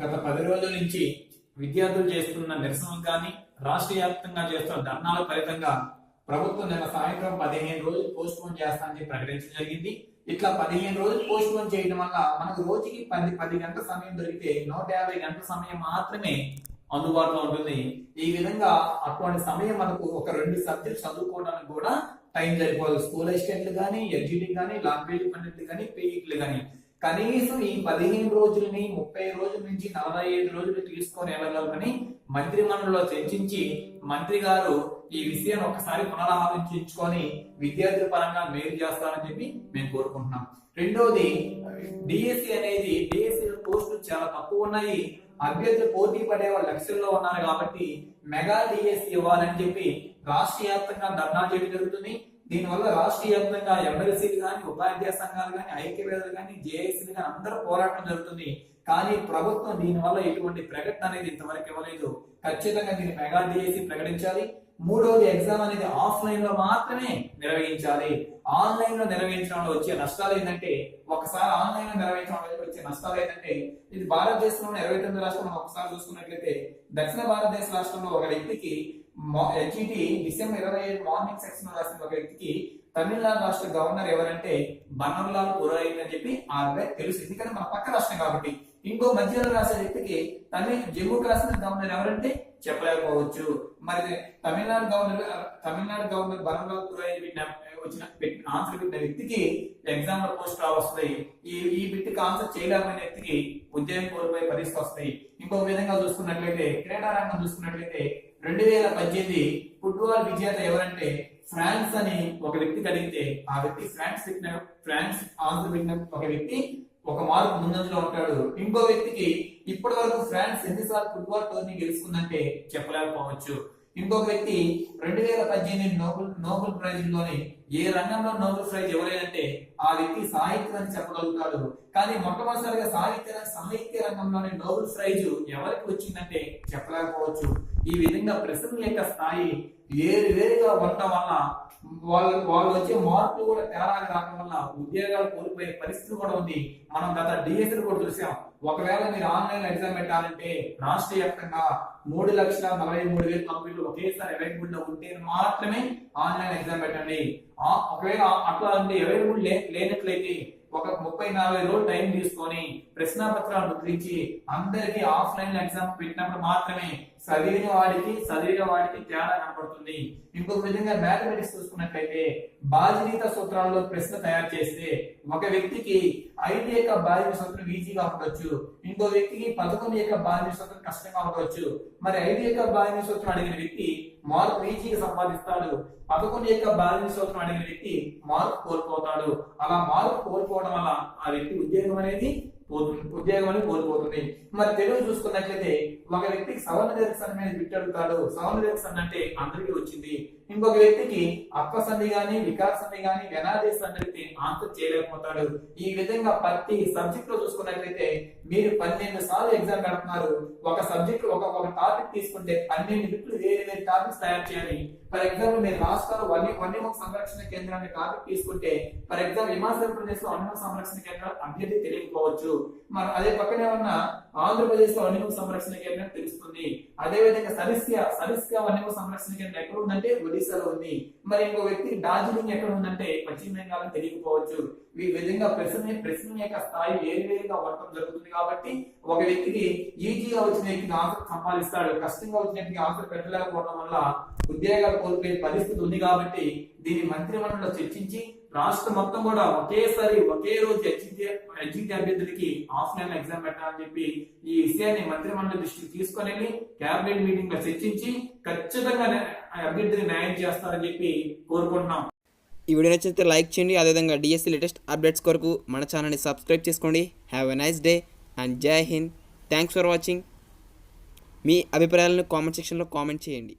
గత పది రోజుల నుంచి విద్యార్థులు చేస్తున్న నిరసనలు కానీ రాష్ట్ర వ్యాప్తంగా చేస్తున్న ధర్నాల ఫలితంగా ప్రభుత్వం నిన్న సాయంత్రం పదిహేను రోజులు పోస్ట్ పోన్ చేస్తానని ప్రకటించడం జరిగింది. ఇట్లా పదిహేను రోజులు పోస్ట్ పోన్ చేయడం వల్ల మనకు రోజుకి పది పది గంటల సమయం దొరికితే నూట యాభై గంటల సమయం మాత్రమే అందుబాటులో ఉంటుంది. ఈ విధంగా అటువంటి సమయం మనకు ఒక రెండు సబ్జెక్ట్ చదువుకోవడానికి కూడా టైం సరిపోదు. స్కూల్ అసిస్టెంట్లు కానీ ఎడ్జిటీ కానీ లాంగ్వేజ్ పండితులు కానీ పేయిట్లు కానీ. కనీసం ఈ పదిహేను రోజులని ముప్పై రోజుల నుంచి నలభై ఐదు రోజులు తీసుకొని వెళ్ళగలమని మంత్రి మండలిలో చర్చించి మంత్రి గారు ఈ విషయాన్ని ఒకసారి పునరాలోచించుకొని విద్యార్థుల పరంగా మేలు చేస్తారని చెప్పి మేము కోరుకుంటున్నాం. రెండోది డిఎస్సి అనేది డిఎస్సి పోస్టులు చాలా తక్కువ ఉన్నాయి. అభ్యర్థులు పోటీ పడే వాళ్ళు లక్షల్లో ఉన్నారు కాబట్టి మెగా డిఎస్సి ఇవ్వాలని చెప్పి రాష్ట్ర వ్యాప్తంగా ధర్నా చేయడం జరుగుతుంది. దీనివల్ల రాష్ట్ర వ్యాప్తంగా ఎమ్మెల్సీలు కానీ ఉపాధ్యాయ సంఘాలు కానీ ఐక్యవేదలు కానీ జేఏసీలు కానీ అందరూ పోరాటం జరుగుతుంది. కానీ ప్రభుత్వం దీనివల్ల ఎటువంటి ప్రకటన అనేది ఇంతవరకు ఇవ్వలేదు. ఖచ్చితంగా దీన్ని మెగా జేఏసీ ప్రకటించాలి. మూడవది ఎగ్జామ్ అనేది ఆఫ్లైన్లో మాత్రమే నిర్వహించాలి. ఆన్లైన్లో నిర్వహించడంలో వచ్చే నష్టాలు ఏంటంటే ఒకసారి ఆన్లైన్లో నిర్వహించడం వల్ల వచ్చే నష్టాలు ఏంటంటే ఇది భారతదేశంలో ఇరవై తొమ్మిది రాష్ట్రంలో ఒకసారి చూసుకున్నట్లయితే దక్షిణ భారతదేశ రాష్ట్రంలో ఒక వ్యక్తికి హెచ్ఈటి డిసెంబర్ ఇరవై ఏడు మార్నింగ్ సెక్షన్ రాసిన ఒక వ్యక్తికి తమిళనాడు రాష్ట్ర గవర్నర్ ఎవరంటే బనర్లాల్ పురోహిత్ అని చెప్పి ఆ తెలుసు. ఎందుకంటే మన పక్క రాష్ట్రం కాబట్టి. ఇంకో మధ్యలో రాసే వ్యక్తికి తమిళ జమ్మూ కాశ్మీర్ గవర్నర్ ఎవరంటే చెప్పలేకపోవచ్చు. మరి తమిళనాడు గవర్నర్ తమిళనాడు గవర్నర్ బనర్లాల్ పురోహిత్ వచ్చిన ఆన్సర్ పెట్టిన వ్యక్తికి ఎగ్జామ్లో పోస్ట్ వస్తాయి ఈ ఈ బిట్కి ఆన్సర్ చేయలేకపోయిన వ్యక్తికి ఉద్యోగం కోల్పోయే పరిస్థితి వస్తాయి ఇంకో విధంగా చూసుకున్నట్లయితే క్రీడా రంగం చూసుకున్నట్లయితే రెండు వేల పద్దెనిమిది ఫుట్బాల్ విజేత ఎవరంటే ఫ్రాన్స్ అని ఒక వ్యక్తి అడిగితే ఆ వ్యక్తి ఫ్రాన్స్ పెట్టిన ఫ్రాన్స్ ఆన్సర్ పెట్టిన ఒక వ్యక్తి ఒక మార్కు ముందంజలో ఉంటాడు. ఇంకో వ్యక్తికి ఇప్పటి వరకు ఫ్రాన్స్ ఎన్నిసార్లు ఫుట్బాల్ టోర్నీ గెలుచుకుందంటే చెప్పలేకపోవచ్చు. ఇంకొక వ్యక్తి రెండు వేల పద్దెనిమిది నోబెల్ నోబెల్ ప్రైజ్లోని ఏ రంగంలో నోబెల్ ప్రైజ్ ఎవరైనంటే ఆ వ్యక్తి సాహిత్యాన్ని చెప్పగలుగుతాడు. కానీ మొట్టమొదటిసారిగా సాహిత్య సాహిత్య రంగంలోని నోబెల్ ప్రైజ్ ఎవరికి వచ్చిందంటే చెప్పలేకపోవచ్చు. ఈ విధంగా ప్రశ్నల యొక్క స్థాయి వేరు వేరుగా ఉండటం వల్ల వాళ్ళు వాళ్ళు వచ్చే మార్పులు కూడా తేడాగా రావడం వల్ల ఉద్యోగాలు కోల్పోయే పరిస్థితి కూడా ఉంది. మనం గత డిఎస్ఎల్ కూడా చూసాం. ఒకవేళ మీరు ఆన్లైన్ ఎగ్జామ్ పెట్టాలంటే రాష్ట్ర వ్యాప్తంగా మూడు లక్షల నలభై మూడు వేల కంపెనీలు ఒకేసారి అవైలబుల్లో ఉంటే మాత్రమే ఆన్లైన్ ఎగ్జామ్ పెట్టండి. ఒకవేళ అట్లా అంటే అవైలబుల్ లేనట్లయితే ఒక ముప్పై నలభై రోజులు టైం తీసుకొని ప్రశ్నాపత్రాలు ముద్రించి అందరికీ ఆఫ్లైన్ ఎగ్జామ్ పెట్టినప్పుడు మాత్రమే చదివిన వాడికి చదివిన వాడికి తేడా కనపడుతుంది. ఇంకొక విధంగా మ్యాథమెటిక్స్ చూసుకున్నట్లయితే బాధ్యత సూత్రాల్లో ప్రశ్న తయారు చేస్తే ఒక వ్యక్తికి ఐదు యొక్క బాధ్యత సూత్రం ఈజీగా ఉండొచ్చు ఇంకో వ్యక్తికి పదకొండు యొక్క బాధ్యత సూత్రం కష్టంగా ఉండవచ్చు మరి ఐదు యొక్క బాధ్యత సూత్రం అడిగిన వ్యక్తి మార్పు ఈజీగా సంపాదిస్తాడు. పదకొండు యొక్క బాధ్యత సూత్రం అడిగిన వ్యక్తి మార్పు కోల్పోతాడు. అలా మార్పు కోల్పోవడం వల్ల ఆ వ్యక్తి ఉద్యోగం అనేది పోతుంది ఉద్యోగం అని కోల్పోతుంది. మరి తెలుగు చూసుకున్నట్లయితే ఒక వ్యక్తికి సవర్ణ దీర్ఘసంధి మీద బిట్ అడుగుతాడు. సవర్ణ దీర్ఘసంధి అంటే అందరికీ వచ్చింది. ఇంకొక వ్యక్తికి అప్ప సంధి గాని వికార సంధి గాని వెనాదే సంధి ఆన్సర్ చేయలేకపోతాడు. ఈ విధంగా ప్రతి సబ్జెక్ట్లో చూసుకున్నట్లయితే మీరు పన్నెండు సార్లు ఎగ్జామ్ పెడుతున్నారు ఒక సబ్జెక్ట్ ఒక ఒక టాపిక్ తీసుకుంటే పన్నెండు బిట్లు వేరే వేరే టాపిక్స్ తయారు చేయాలి. ఫర్ ఎగ్జాంపుల్ మీరు రాష్ట్రాలు వన్య వన్యముఖ సంరక్షణ కేంద్రాన్ని టాపిక్ తీసుకుంటే ఫర్ ఎగ్జాంపుల్ హిమాచల్ ప్రదేశ్లో వన్యముఖ సంరక్షణ కేంద్రం అభ్యర్థి తెలియకపోవచ్చు. మరి అదే పక్కనే ఉన్న ఆంధ్రప్రదేశ్లో వన్యముఖ సంరక్షణ కేంద్రం తెలుస్తుంది. అదే విధంగా సరిస్య సరిస్య వన్యముఖ సంరక్షణ కేంద్రం ఎక్కడ ఉందంటే ఒడిశాలో ఉంది. మరి ఇంకో వ్యక్తి డార్జిలింగ్ ఎక్కడ ఉందంటే పశ్చిమ బెంగాల్ తెలియకపోవచ్చు. ఈ విధంగా ప్రశ్న ప్రశ్న యొక్క స్థాయి వేరు వేరుగా ఉండటం జరుగుతుంది కాబట్టి ఒక వ్యక్తికి ఈజీగా వచ్చిన వ్యక్తికి ఆన్సర్ సంపాదిస్తాడు. కష్టంగా వచ్చిన వ్యక్తికి ఆన్సర్ పెట్టలేకపోవడం వల్ల ఉద్యోగాలు కోల్పోయే పరిస్థితి ఉంది కాబట్టి దీన్ని మంత్రిమండలిలో చర్చించి రాష్ట్రం మొత్తం కూడా ఒకేసారి ఒకే రోజు ఎగ్జిట్ అభ్యర్థులకి ఆఫ్లైన్ ఎగ్జామ్ పెట్టాలని చెప్పి ఈ విషయాన్ని మంత్రిమండలి దృష్టికి తీసుకొని వెళ్ళి కేబినెట్ మీటింగ్లో చర్చించి ఖచ్చితంగా అభ్యర్థిని న్యాయం చేస్తారని చెప్పి కోరుకుంటున్నాం. ఈ వీడియో నచ్చితే లైక్ చేయండి అదేవిధంగా డిఎస్సి లేటెస్ట్ అప్డేట్స్ కొరకు మన ఛానల్ని సబ్స్క్రైబ్ చేసుకోండి. Have a nice day and Jai Hind thanks for watching మీ అభిప్రాయాలను కామెంట్ సెక్షన్లో కామెంట్ చేయండి.